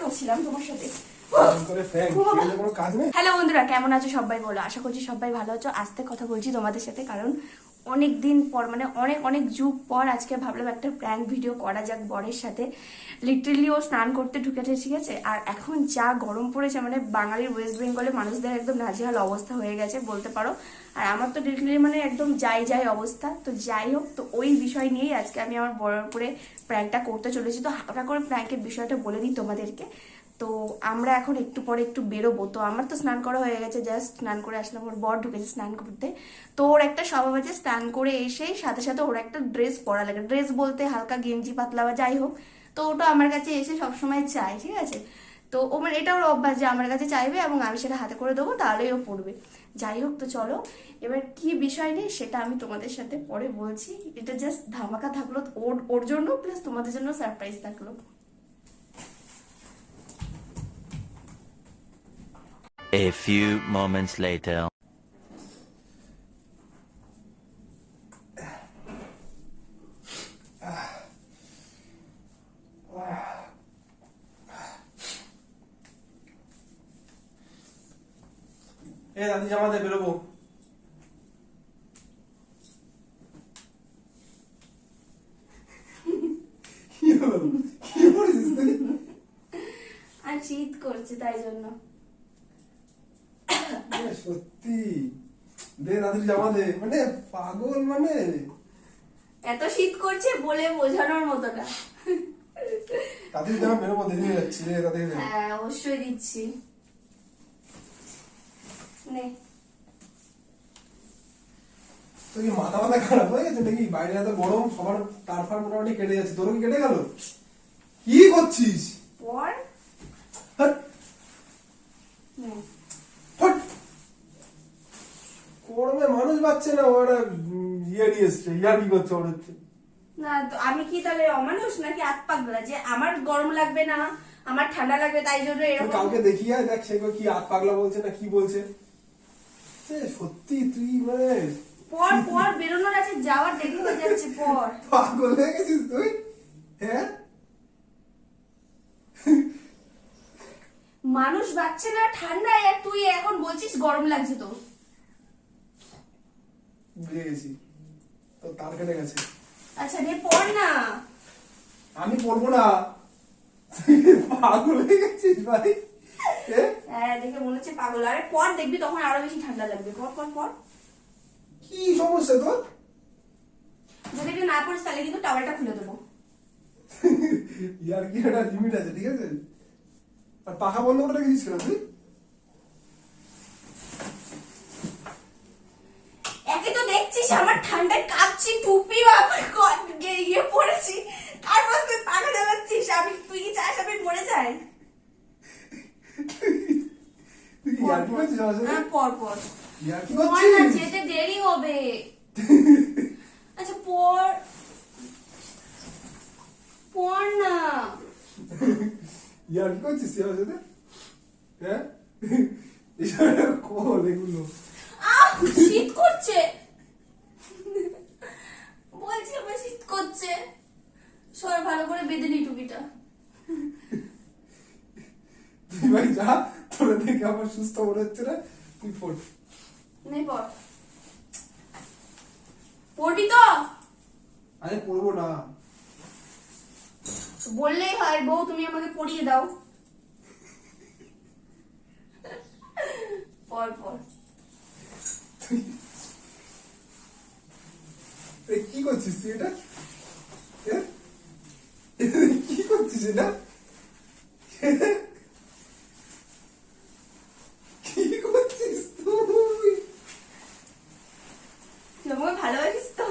করছিলাম তোমার সাথে। হ্যালো বন্ধুরা কেমন আছো সবাই? বলো আশা করছি সবাই ভালো আছো। আস্তে কথা বলছি তোমাদের সাথে কারণ অনেক দিন পর মানে অনেক অনেক যুগ পর আজকে ভাবলাম একটা প্র্যাঙ্ক ভিডিও করা যাক বরের সাথে। লিটারেলি ও স্নান করতে ঢুকেছে, ঠিক আছে? আর এখন যা গরম পড়েছে মানে বাঙালির ওয়েস্ট বেঙ্গলে মানুষদের একদম নাজেহাল অবস্থা হয়ে গেছে, বলতে পারো। আর আমার তো লিটারেলি মানে একদম যাই যাই অবস্থা। তো যাই হোক, তো ওই বিষয় নিয়েই আজকে আমি আমার বড় উপরে প্র্যাঙ্কটা করতে চলেছি। তো হালকা করে প্র্যাঙ্কের বিষয়টা বলে দিই তোমাদেরকে। তো আমরা এখন একটু পরে একটু বেরোবো। তো আমার তো স্নান করা হয়ে গেছে জাস্ট স্নান করে আসলাম, ওর বর ঢুকেছে স্নান করতে। তো ওর একটা স্বভাব আছে, স্নান করে এসেই সাথে সাথে ওর একটা ড্রেস পরা লাগে। ড্রেস বলতে হালকা গেঞ্জি পাতলা বা যাই হোক। তো ওটা আমার কাছে এসে সবসময় চায় ঠিক আছে? তো ও মানে এটা ওর অভ্যাস যে আমার কাছে চাইবে এবং আমি সেটা হাতে করে দেবো, তাহলেই ও পড়বে। যাই হোক, তো চলো, এবার কি বিষয় নেই সেটা আমি তোমাদের সাথে পরে বলছি। এটা জাস্ট ধামাকা থাকল ওর ওর জন্য প্লাস তোমাদের জন্য সারপ্রাইজ থাকল। A few moments later. এ দাদি জামা দে বেরোবো? আর শীত করছে তাই জন্য সত্যি দে জামা দে। মানে পাগল মানে। এত শীত করছে বলে বোঝানোর মতো না জামা বেরোবো দেরি হয়ে যাচ্ছে রে হ্যাঁ অবশ্যই দিচ্ছি। নে। তুই কি মাথা মাথা খারাপ হয়ে গেছে নাকি? বাইরে এত গরম সবার তার ফার মোটামুটি কেটে যাচ্ছে। তোর কি কেটে গেল? কি করছিস? পর হাট, নে। হাট। গরমে মানুষ পাচ্ছে না ওরা ইয়ে নিয়ে এসছে ইয়ার করছে ওর হচ্ছে না আমি কি তাহলে অমানুষ নাকি আত পাগলা? যে আমার গরম লাগবে না আমার ঠান্ডা লাগবে তাই জন্য এরকম। দেখি আয় দেখ সে কি আত পাগলা বলছে না কি বলছে। সত্যি তুই মানে পর পর বেরোনোর আছে যাওয়ার দেরি হয়ে যাচ্ছে পর। পাগল হয়ে গেছিস তুই? হ্যাঁ? মানুষ বাচ্চা না ঠান্ডায় আর তুই এখন বলছিস গরম লাগছে তো বুঝে গেছি তো তার কেটে গেছে। আচ্ছা নে পড় না। আমি পড়ব না। পাগল হয়ে গেছিস ভাই। হ্যাঁ দেখে মনে হচ্ছে পাগল। আরে পর দেখবি তখন আরও বেশি ঠান্ডা লাগবে। পর পর পর কি সমস্যা তোর? যদি না পড়িস তাহলে কিন্তু টাওয়ালটা খুলে দেবো। ইয়ার কি একটা লিমিট আছে ঠিক আছে? আর পাখা বন্ধ করে রেখেছিস কেন তুই একে তো দেখছিস আমার ঠান্ডায় কাঁপছি টুপি কট গিয়ে পড়েছি। তারপর তুই পাখা চালাচ্ছিস আমি তুই কি চাস আমি পড়ে যাই? তুই কি ইয়ার কি করছিস আমার সাথে? হ্যাঁ পর পর। ইয়ার কি পর না যেতে দেরি হবে। আচ্ছা পর পর না। ইয়ার কি করছিস তুই সাথে? হ্যাঁ? এগুলো। শীত করছে বলছি আমার শীত করছে সর ভালো করে বেঁধে নি টুপিটা। তুই ভাই যা তোর দেখে আমার সুস্থ মনে হচ্ছে না তুই ফোন নেই পর পড়বি তো? আরে পড়ব না। বললেই হয় বউ তুমি আমাকে পড়িয়ে দাও। পর পর এ, কি করছিস তুই এটা এ? কি করছিস কি করছিস তুই তুই ভালোবাসিস তো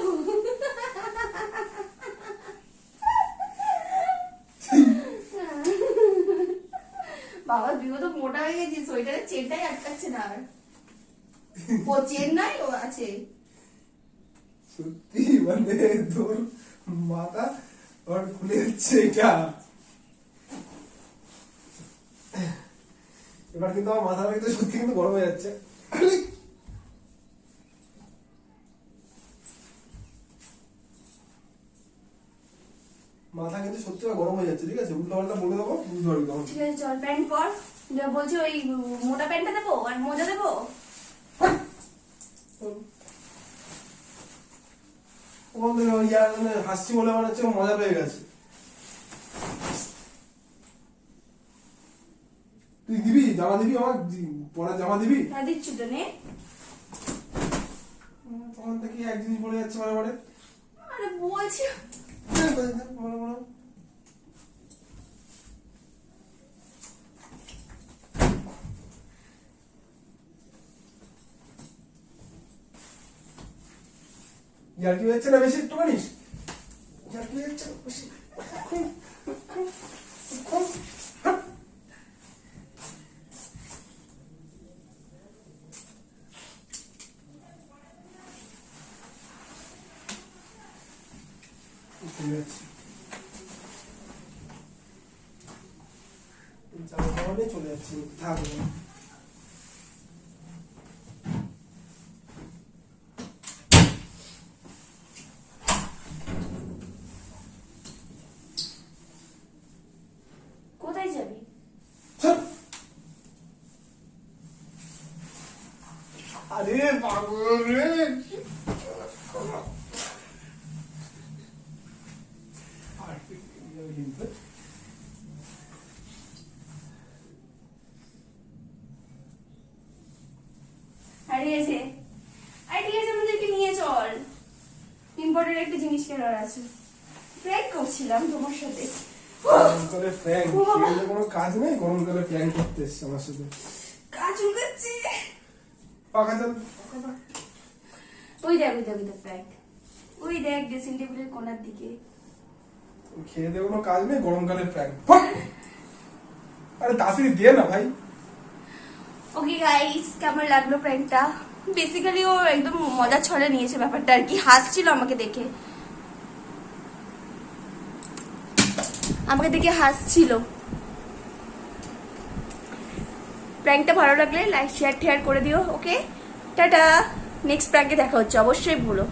বাবা তো মোটা হয়ে গেছিস সোয়েটারের চেনটাই আটকাচ্ছে না আর ও চেন নাই ও আছে সত্যি মানে তোর মাথা ওর খুলে যাচ্ছে এটা এবার কিন্তু আমার মাথা কিন্তু সত্যি কিন্তু গরম হয়ে যাচ্ছে। মাথা কিন্তু সত্যি গরম হয়ে যাচ্ছে ঠিক আছে? উল্টো পাল্টা বলে দেবো বুঝতে পারবি তখন। ঠিক আছে চল প্যান্ট পর। বলছি ওই মোটা প্যান্টটা দেবো আর মোজা দেবো? ইয়ার মানে হাসছি বলে মনে হচ্ছে মজা পেয়ে গেছে তুই দিবি জামা দিবি আমার পরে জামা দিবি? হ্যাঁ দিচ্ছি তো নে। তখন থেকে এক জিনিস বলে যাচ্ছে বারে বারে আরে বলছি। বলো, বলো। ইয়ার কি হচ্ছে না বেশি একটু জানিস হচ্ছে না বেশি চলে যাচ্ছি চলে যাচ্ছি থাকব। কোথায় যাবি আরে পাগল রে আর কিন্তু? আরে আছে আরে ঠিক আছে আমাদেরকে নিয়ে চল ইম্পর্টেন্ট একটা জিনিস কেনার আছে? প্র্যাঙ্ক করছিলাম তোমার সাথে। গরমকালে প্র্যাঙ্ক কোনো কাজ নেই? গরমকালে প্র্যাঙ্ক করতে এসছে আমার সাথে। কাজ উগাচ্ছি পাকা চাল। ওই দেখ ওই দেখ ওই দেখ প্র্যাঙ্ক ওই দেখ ড্রেসিং টেবিলের কোনার দিকে। খেয়ে দিয়ে কোনো কাজ নেই? গরমকালে প্র্যাঙ্ক আরে তাড়াতাড়ি দে না ভাই। ওকে গাইস কেমন লাগল প্র্যাঙ্কটা বেসিক্যালি ও একদম মজার ছলে নিয়েছে ব্যাপারটা আর কি। হাসছিল আমাকে দেখে। আমাকে দেখে হাসছিল। প্র্যাঙ্কটা ভালো লাগলে লাইক শেয়ার টেয়ার করে দিও ওকে টাটা! নেক্সট প্র্যাঙ্কে দেখা হচ্ছে, অবশ্যই ভুলো।